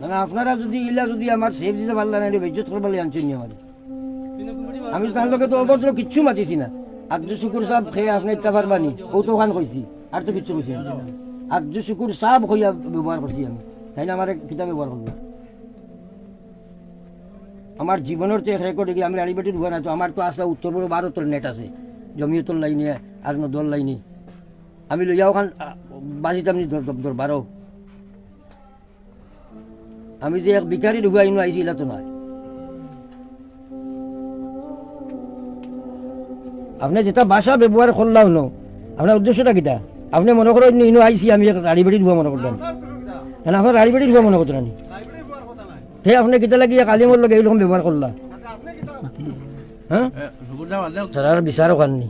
মানে আপনারা যদি ইলা যদি আমার সেফ দিতে পারলেন না বেজ্জত করবার আনছেন আমি তার লোকে তো অভদ্র কিচ্ছু মাতিছি না। আব্দু শুকুর সাহেব খেয়ে আপনি ইত্যা পারবানি ও তো ওখান কইছি, আর তো কিচ্ছু কইছি। আব্দু শুকুর সাহেব হইয়া ব্যবহার করছি আমি তাই আমার কিতাব ব্যবহার করব? আমার জীবনের তো এক রেকর্ড গিয়ে আমি আড়িবাটি ঢুকা না তো আমার তো আজকে উত্তর পূর্ব ভারতের নেট আছে জমিয়তর লাইনে আর নদর লাইনে আমি লইয়া ওখান বাজিতাম নি দর বারো আমি যে এক ভিখারি ঢুকাই নো, আইছি তো নয় আপনি যেটা ভাষা ব্যবহার করলাম ন, আপনার উদ্দেশ্যটা কিটা? আপনি মনে করেন ইনো আইসি আমি রাড়ি বাড়ি ঢুকা মনে করলাম কেন, আপনার রাড়ি বাড়ি ঢুকা মনে করতেন হে, আপনি লাগি কালিমর লগে এইরকম ব্যবহার করলা? হ্যাঁ? বিচার ওখাননি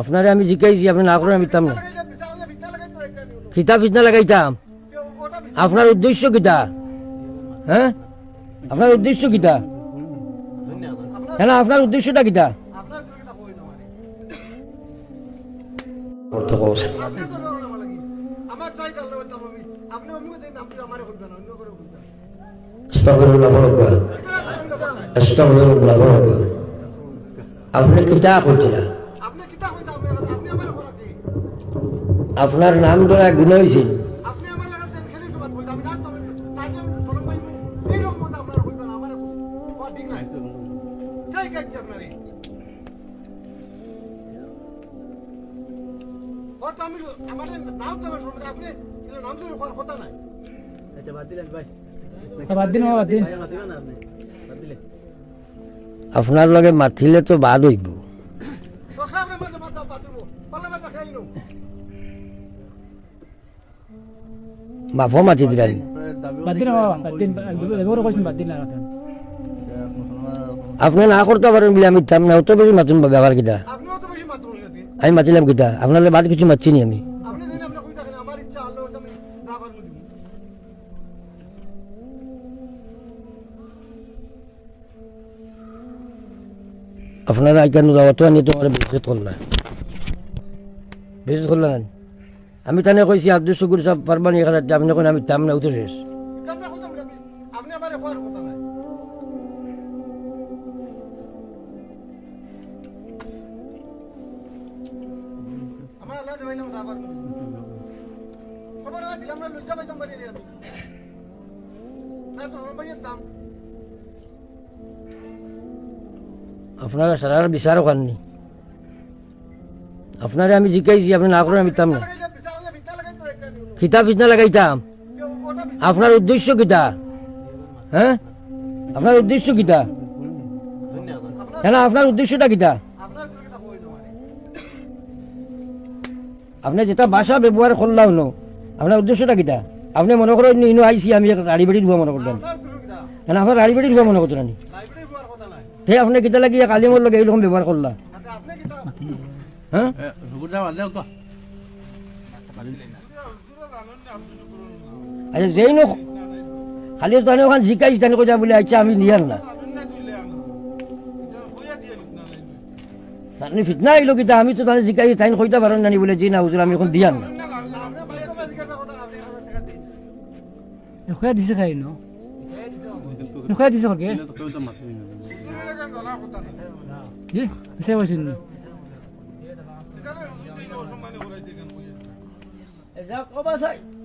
আপনারে আমি জিকাইছি, আপনি না করে আমি তাম না ফিতা ফিতনা লাগাইতাম। আপনার উদ্দেশ্য কিটা? হ্যাঁ? আপনার উদ্দেশ্য কিটা? হ্যাঁ আপনার উদ্দেশ্যটা কিতা করছিলা আপনি কিতা আপনি আপনার নাম ধরা গুণ হয়েছিল যাই কাজ আপনারে ও তো আমি আমার নাম তো আপনি এটা নাম ধরে কথা নাই বাদ দিন বাদ দিন আপনার লগে মাতিলে তো বাদ হইব মাফও মাতি দিলেন বাদ দিন বাদ দিন বাদ দিন আপনি না করতে পারেন বলে আমি থাম না অত বেশি মাতুন ব্যবহার কিটা? আপনিও তো বেশি মাতুন লাগে আমি মাতিলাম কিটা? আপনার বাদ কিছু মাতছি নি আমি। আপনারা আইকান যাওয়াতো আনি তোমার বিজত করলা বিজত করলা আমি তানে কইছি আব্দুল শুকুর সাহেব পারবানি এখানে আপনি কোন আমি থাম না উঠে শেষ। আমার আল্লাহ দেওয়াইলাম যাবার খবর দিলাম না লজ্জা পাইতাম বাড়ি আমি না তো রম্বাইয়ের দাম আপনারা সারার বিচার ওখাননি আপনারে আমি জিকাইছি আপনি না করেন আমি থাম না লাগাইলে বিচারে ভিতা লাগাইতে একটা নিউ খিতা ফিতনা লাগাইতাম ওটা আপনার উদ্দেশ্য কিটা হ্যাঁ আপনার উদ্দেশ্য কিটা কেন আপনার উদ্দেশ্যটা কিটা আপনি যেটা ভাষা ব্যবহার করলাম ন আপনার উদ্দেশ্যটা কিটা? আপনি মনে করেন ইনো আইসি আমি রাড়ি বাড়ি ঢুকা মনে দুর্গা কেন আপনার রাড়ি বাড়ি ঢুকা মনে কথা নাই হে আপনি কিতা লাগি কালিমর লগে এইরকম ব্যবহার করলা? হ্যাঁ আচ্ছা যেই নো খালি তাহলে ওখান জিকাইছি তাহলে কোথা বলে আচ্ছা আমি নিয়ার না। তাহলে ফিতনা আইলো কিতা আমি তো তাহলে জিকাই তাইন কইতে পারেন না নি বলে জি না হুজুর আমি এখন দিয়ার না খুয়া দিছে খাই ন খুয়া দিছে কলকে কি সে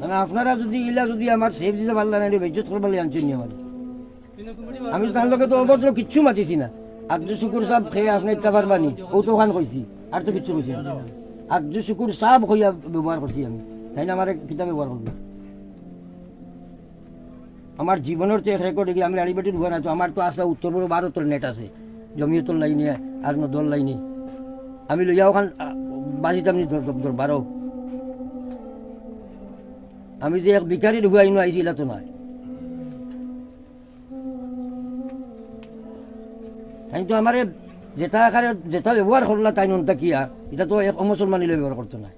মানে আপনারা যদি ইলা যদি আমার সেফ দিতে পারলেন না বেজ্জত করবার আনছেন আমি তার লোকে তো অভদ্র, কিচ্ছু মাতিছি না। আব্দুল শুকুর সাহেব খেয়ে আপনি ইত্যা পারবানি, ও তো ওখান কইছি, আর তো কিচ্ছু কইছি। আব্দুল শুকুর সাহেব হইয়া ব্যবহার করছি আমি তাই না আমার কিতাব ব্যবহার করব? আমার জীবনের তো এক রেকর্ড আমি আড়িবাটি ঢুকা না তো আমার তো আজকে উত্তর পূর্ব ভারতের নেট আছে। জমিয়তর লাইনে, আর ন দল লাইনে। আমি লইয়া ওখান বাজিতাম নি দরবারও আমি যে এক বিকারি ঢুকাই আইনো আইছি তো নয় আমি তো আমার যেটা আকারে যেটা ব্যবহার করলা তাই নন্তা কি আর? এটা তো এক মুসলমানি ব্যবহার করতো না।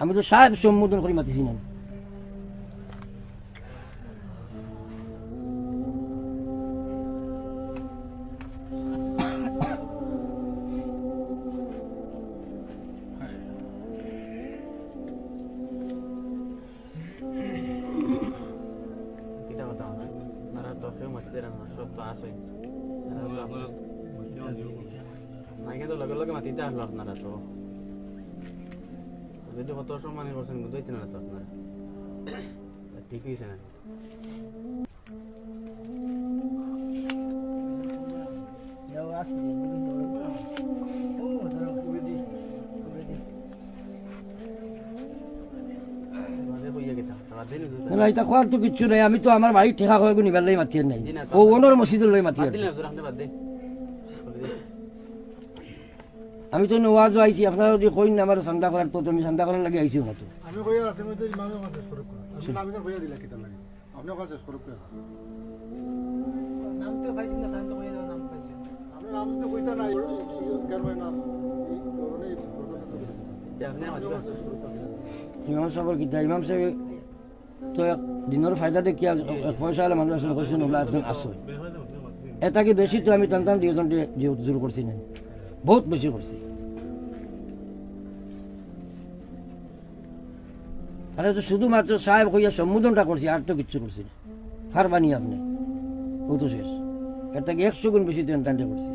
আমি তো সাহেব সম্বোধন করে, মাতিছি না। মাতিতে আসলো আপনারা তো। যদি কত সম্মানী করছেন বুঝাইতে না তো আপনারা। ঠিক হয়েছে না। এটা তো কিচ্ছু নাই। আমি তো আমার বাড়ি ঠেকা হয়ে নিবার লাই মাতিয়ে নাই জি না, ও অনর আমি তো নওয়াজ আইছি আপনারা যদি কইন না আমার চান্দা করার তো তুমি চান্দা করার লাগে আইছি না তো আমি কইয়া আছে তো ইমামে কাছে শেষ করব আমি আমি কইয়া দিলা কিতা লাগে? আপনি কাছে নাম তো পাইছি না তো কইয়া নাম পাইছি আপনি নাম তো কইতা নাই না। এই ধরনের যে আপনি মাতিবা ইমাম সাহেবের কিতা ইমাম সাহেব তো দিনের ফায়দা এক পয়সা হলে মানুষ আসলে কৈছে নোলা একজন আসো এটা কি বেশি তো আমি টান টান দুজন জোর করছি না? বহুত বেশি করছি আরে তো শুধুমাত্র সাহেব কইয়া সম্বোধনটা করছি আর তো কিচ্ছু করছি না। খার বানিয়ে আপনি ও তো শেষ এর থেকে একশো গুণ বেশি টান টানটা করছি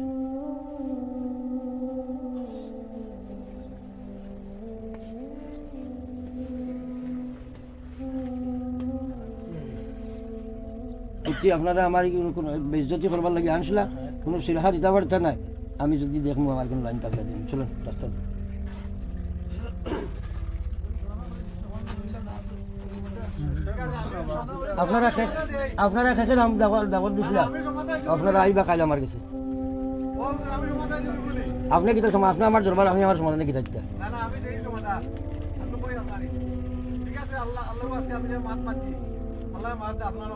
আপনারা আমার কোনো বেজ্জতি করবার লাগে, আনছিলা, কোনো সিলহা দিতে পারতে নাই। আমি যদি দেখব আমার কোনো লাইন থাকলে দিন চলুন, রাস্তা। আপনারা আপনারা খেতে নাম আপনারা আইবা কাইলে আমার কাছে। আপনি সময় আপনি আমার আমার সমাধানে কিতা দিতা না না সমাধান আপনি কই ঠিক আছে আল্লাহ মাত মাতি আল্লাহ আপনারা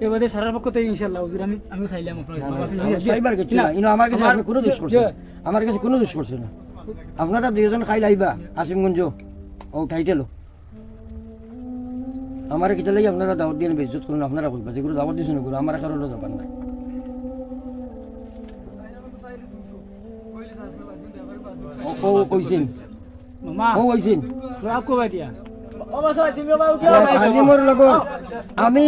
এবারে সারার পক্ষ থেকে ইনশাআল্লাহ হুজুর আমি আমি চাইলাম আপনার কিছু। না ইনো আমার কাছে আপনি কোনো দোষ করছে আমার কাছে কোনো দোষ করছে না। আপনারা দুজন খাই লাইবা আসিমগঞ্জ ও টাইটেল আমার কিতা লাগি আপনারা দাওয়াত দিয়ে বেজত করুন আপনারা কইবা। যেগুলো দাওয়াত দিয়েছেন ওগুলো আমার কারও ব্যাপার না ও- কইছেন। ও কইছেন। রাগ কো আমি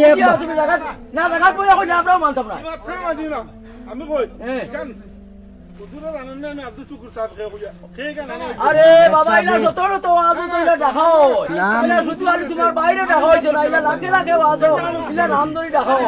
বাবা সতর তো আজ তো ইলা দেখাও ইলা শুধু আর তোমার বাইরে দেখা হয়েছে না ইলা লাগে লাগে আজ ইলা নাম ধরে দেখাও